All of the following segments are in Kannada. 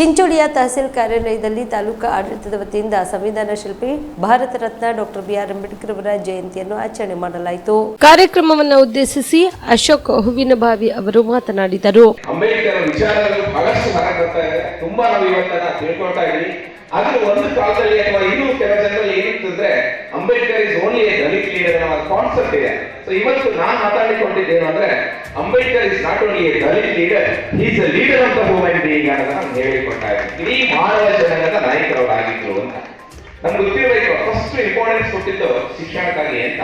ಚಿಂಚೋಳಿಯ ತಹಸೀಲ್ ಕಾರ್ಯಾಲಯದಲ್ಲಿ ತಾಲೂಕಾ ಆಡಳಿತದ ವತಿಯಿಂದ ಸಂವಿಧಾನ ಶಿಲ್ಪಿ Bharat Ratna doctor B R Ambedkar ಅವರ ಜಯಂತಿಯನ್ನು ಆಚರಣೆ ಮಾಡಲಾಯಿತು. ಕಾರ್ಯಕ್ರಮವನ್ನು ಉದ್ದೇಶಿಸಿ ಅಶೋಕ್ ಹೂವಿನಬಾವಿ ಅವರು ಮಾತನಾಡಿದರು. ಅಂಬೇಡ್ಕರ್ ಆದ್ರೆ ಒಂದು ಕಾಲದಲ್ಲಿ ಅಥವಾ ಇನ್ನೂ ಕೆಲ ಜನರಲ್ಲಿ ಏನಿರ್ತಂದ್ರೆ Ambedkar is only a Dalit leader ಅನ್ನೋ ಕಾನ್ಸೆಪ್ಟ್ ಇದೆ. ಸೊ ಇವತ್ತು ನಾನು ಮಾತಾಡಿಕೊಂಡಿದ್ದೇನು ಅಂದ್ರೆ Ambedkar is not only a Dalit leader is a leader the human being ಅನ್ನೋದನ್ನ ನಾನು ಇದ್ದೀನಿ. ಇಡೀ ಮಾನವ ಜನಾಂಗದ ನಾಯಕರವರಾಗಿದ್ರು ಅಂತ. ನಮ್ಗೆ ಗೊತ್ತಿರಬೇಕು ಫಸ್ಟ್ ಇಂಪಾರ್ಟೆನ್ಸ್ ಕೊಟ್ಟಿದ್ದು ಶಿಕ್ಷಣಕ್ಕಾಗಿ ಅಂತ.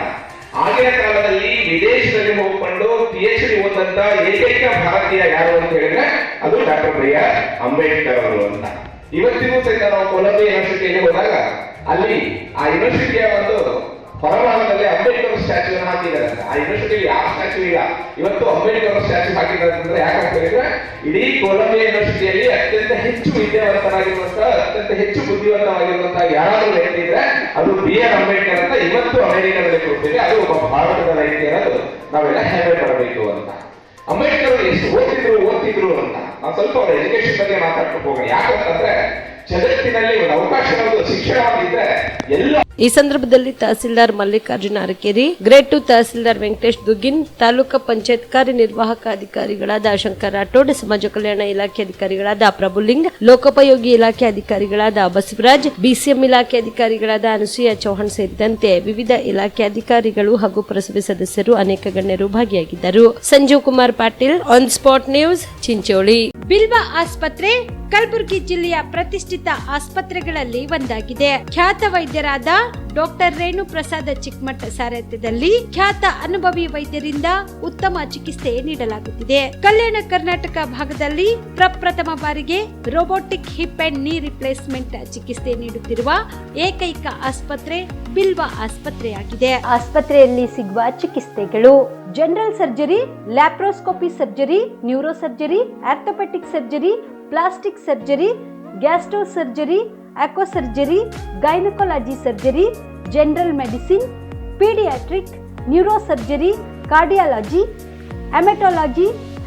ಆಗಿನ ಕಾಲದಲ್ಲಿ ವಿದೇಶದಲ್ಲಿ ಹೋಗ್ಕೊಂಡು ಪಿ ಎಚ್ ಡಿ ಓದಂತ ಏಕೈಕ ಭಾರತೀಯ ಯಾರು ಅಂತ ಹೇಳಿದ್ರೆ ಅದು ಡಾಕ್ಟರ್ ಬಿ ಆರ್ ಅಂಬೇಡ್ಕರ್ ಅವರು ಅಂತ. ಇವತ್ತಿಗೂ ಸಹಿತ ನಾವು ಕೊಲಂಬಿ ಯೂನಿವರ್ಸಿಟಿಯಲ್ಲಿ ಹೋದಾಗ ಅಲ್ಲಿ ಆ ಯೂನಿವರ್ಸಿಟಿಯ ಒಂದು ಹೊರಭಾಗದಲ್ಲಿ ಅಂಬೇಡ್ಕರ್ ಸ್ಟ್ಯಾಚ್ಯೂ ಹಾಕಿದ್ದಾರೆ. ಆ ಯೂನಿವರ್ಸಿಟಿಯಲ್ಲಿ ಯಾವ ಸ್ಟ್ಯಾಚ್ಯೂ ಇಲ್ಲ? ಇವತ್ತು ಅಂಬೇಡ್ಕರ್ ಸ್ಟ್ಯಾಚ್ಯೂ ಹಾಕಿದ್ದಾರೆ ಅಂತಂದ್ರೆ ಅಂತ ಹೇಳಿದ್ರೆ, ಇಡೀ ಕೊಲಂಬಿಯಾ ಯೂನಿವರ್ಸಿಟಿಯಲ್ಲಿ ಅತ್ಯಂತ ಹೆಚ್ಚು ವಿದ್ಯಾವಂತರಾಗಿರುವಂತಹ, ಅತ್ಯಂತ ಹೆಚ್ಚು ಬುದ್ಧಿವಂತವಾಗಿರುವಂತಹ ಯಾರಾದ್ರೂ ವ್ಯಕ್ತಿ ಇದ್ರೆ ಅದು ಬಿ ಆರ್ ಅಂಬೇಡ್ಕರ್ ಅಂತ ಇವತ್ತು ಅಮೆರಿಕದಲ್ಲಿ ಕೊಡ್ತೀವಿ ಅದು ಒಬ್ಬ ಭಾರತದ ವ್ಯಕ್ತಿ ಅನ್ನೋದು ನಾವೆಲ್ಲ ಹೆಮ್ಮೆ ಪಡಬೇಕು ಅಂತ. ಅಂಬೇಡ್ಕರ್ ಎಷ್ಟು ಓದ್ತಿದ್ರು ಅಂತ. ನಾವು ಸ್ವಲ್ಪ ಅವರ ಎಜುಕೇಶನ್ ಬಗ್ಗೆ ಮಾತಾಡ್ಕೊಂಡು ಹೋಗೋಣ. ಯಾಕಂತಂದ್ರೆ ಜಗತ್ತಿನಲ್ಲಿ ಒಂದು ಅವಕಾಶ ಒಂದು ಶಿಕ್ಷಣವಾಗಿದ್ರೆ ಎಲ್ಲ ಈ ಸಂದರ್ಭದಲ್ಲಿ ತಹಸೀಲ್ದಾರ್ ಮಲ್ಲಿಕಾರ್ಜುನ ಅರಕೇರಿ ಗ್ರೇಡ್ ಟು ತಹಸೀಲ್ದಾರ್ ವೆಂಕಟೇಶ್ ದುಗ್ಗಿನ್, ತಾಲೂಕಾ ಪಂಚಾಯತ್ ಕಾರ್ಯನಿರ್ವಾಹಕ ಅಧಿಕಾರಿಗಳಾದ ಶಂಕರ್ ರಾಠೋಡ್, ಸಮಾಜ ಕಲ್ಯಾಣ ಇಲಾಖೆ ಅಧಿಕಾರಿಗಳಾದ ಪ್ರಭುಲಿಂಗ್ ಲೋಕೋಪಯೋಗಿ ಇಲಾಖೆ ಅಧಿಕಾರಿಗಳಾದ ಬಸವರಾಜ್, ಬಿಸಿಎಂ ಇಲಾಖೆ ಅಧಿಕಾರಿಗಳಾದ ಅನಸೂಯ ಚೌಹಾಣ್ ಸೇರಿದಂತೆ ವಿವಿಧ ಇಲಾಖೆ ಅಧಿಕಾರಿಗಳು ಹಾಗೂ ಪುರಸಭೆ ಸದಸ್ಯರು ಅನೇಕ ಗಣ್ಯರು ಭಾಗಿಯಾಗಿದ್ದರು. Sanjeev Kumar Patil on spot news Chincholi. Bilva ಆಸ್ಪತ್ರೆ, ಕಲಬುರಗಿ ಜಿಲ್ಲೆಯ ಪ್ರತಿಷ್ಠಿತ ಆಸ್ಪತ್ರೆಗಳಲ್ಲಿ ಒಂದಾಗಿದೆ. ಖ್ಯಾತ ವೈದ್ಯರಾದ ಡಾಕ್ಟರ್ ರೇಣು ಪ್ರಸಾದ ಚಿಕ್ಕಮಠ ಸಾರಥ್ಯದಲ್ಲಿ ಖ್ಯಾತ ಅನುಭವಿ ವೈದ್ಯರಿಂದ ಉತ್ತಮ ಚಿಕಿತ್ಸೆ ನೀಡಲಾಗುತ್ತಿದೆ. ಕಲ್ಯಾಣ ಕರ್ನಾಟಕ ಭಾಗದಲ್ಲಿ ಪ್ರಪ್ರಥಮ ಬಾರಿಗೆ robotic hip and knee replacement ಚಿಕಿತ್ಸೆ ನೀಡುತ್ತಿರುವ ಏಕೈಕ ಆಸ್ಪತ್ರೆ ಬಿಲ್ವಾ ಆಸ್ಪತ್ರೆಯಾಗಿದೆ. ಆಸ್ಪತ್ರೆಯಲ್ಲಿ ಸಿಗುವ ಚಿಕಿತ್ಸೆಗಳು general surgery laparoscopy surgery neuro surgery orthopaedic surgery plastic surgery gastro surgery aqua surgery gynaecology surgery general medicine paediatric neuro surgery cardiology haematology